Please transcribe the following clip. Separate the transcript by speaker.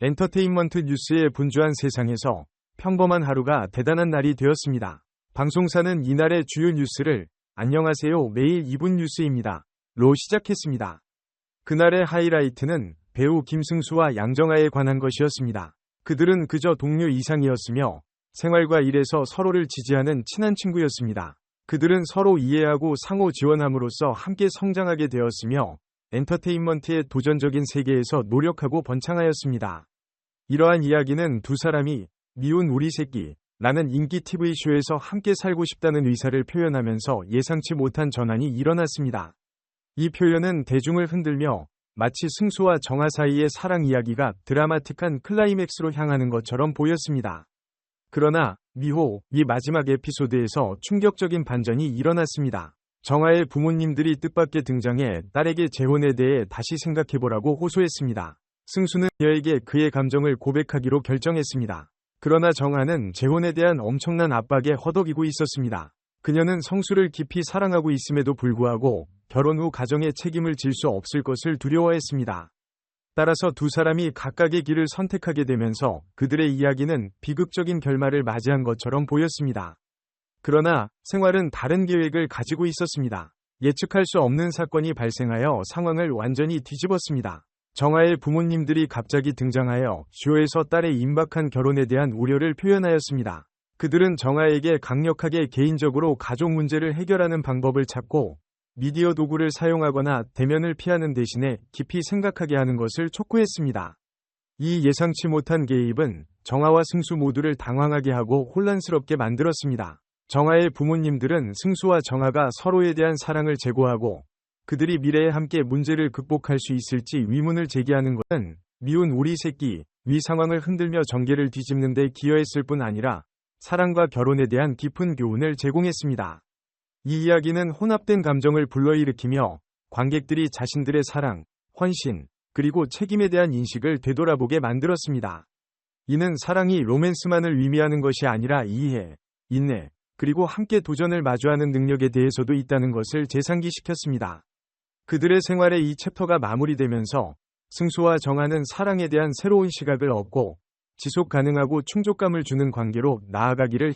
Speaker 1: 엔터테인먼트 뉴스에 분주한 세상에서 평범한 하루가 대단한 날이 되었습니다. 방송사는 이날의 주요 뉴스를 안녕하세요 매일 2분 뉴스입니다. 로 시작했습니다. 그날의 하이라이트는 배우 김승수와 양정아에 관한 것이었습니다. 그들은 그저 동료 이상이었으며 생활과 일에서 서로를 지지하는 친한 친구였습니다. 그들은 서로 이해하고 상호 지원함으로써 함께 성장하게 되었으며 엔터테인먼트의 도전적인 세계에서 노력하고 번창하였습니다. 이러한 이야기는 두 사람이 미운 우리 새끼 라는 인기 TV쇼에서 함께 살고 싶다는 의사를 표현하면서 예상치 못한 전환이 일어났습니다. 이 표현은 대중을 흔들며 마치 승수와 정아 사이의 사랑 이야기가 드라마틱한 클라이맥스로 향하는 것처럼 보였습니다. 그러나 미호 이 마지막 에피소드에서 충격적인 반전이 일어났습니다. 정아의 부모님들이 뜻밖의 등장해 딸에게 재혼에 대해 다시 생각해보라고 호소했습니다. 승수는 여에게 그의 감정을 고백하기로 결정했습니다. 그러나 정아는 재혼에 대한 엄청난 압박에 허덕이고 있었습니다. 그녀는 성수를 깊이 사랑하고 있음에도 불구하고 결혼 후 가정의 책임을 질 수 없을 것을 두려워했습니다. 따라서 두 사람이 각각의 길을 선택하게 되면서 그들의 이야기는 비극적인 결말을 맞이한 것처럼 보였습니다. 그러나 생활은 다른 계획을 가지고 있었습니다. 예측할 수 없는 사건이 발생하여 상황을 완전히 뒤집었습니다. 정아의 부모님들이 갑자기 등장하여 쇼에서 딸의 임박한 결혼에 대한 우려를 표현하였습니다. 그들은 정아에게 강력하게 개인적으로 가족 문제를 해결하는 방법을 찾고 미디어 도구를 사용하거나 대면을 피하는 대신에 깊이 생각하게 하는 것을 촉구했습니다. 이 예상치 못한 개입은 정아와 승수 모두를 당황하게 하고 혼란스럽게 만들었습니다. 정아의 부모님들은 승수와 정아가 서로에 대한 사랑을 제고하고 그들이 미래에 함께 문제를 극복할 수 있을지 위문을 제기하는 것은 미운 우리 새끼 위 상황을 흔들며 전개를 뒤집는 데 기여했을 뿐 아니라 사랑과 결혼에 대한 깊은 교훈을 제공했습니다. 이 이야기는 혼합된 감정을 불러일으키며 관객들이 자신들의 사랑, 헌신, 그리고 책임에 대한 인식을 되돌아보게 만들었습니다. 이는 사랑이 로맨스만을 의미하는 것이 아니라 이해, 인내, 그리고 함께 도전을 마주하는 능력에 대해서도 있다는 것을 재상기시켰습니다. 그들의 생활에 이 챕터가 마무리되면서 승수와 정아는 사랑에 대한 새로운 시각을 얻고 지속 가능하고 충족감을 주는 관계로 나아가기를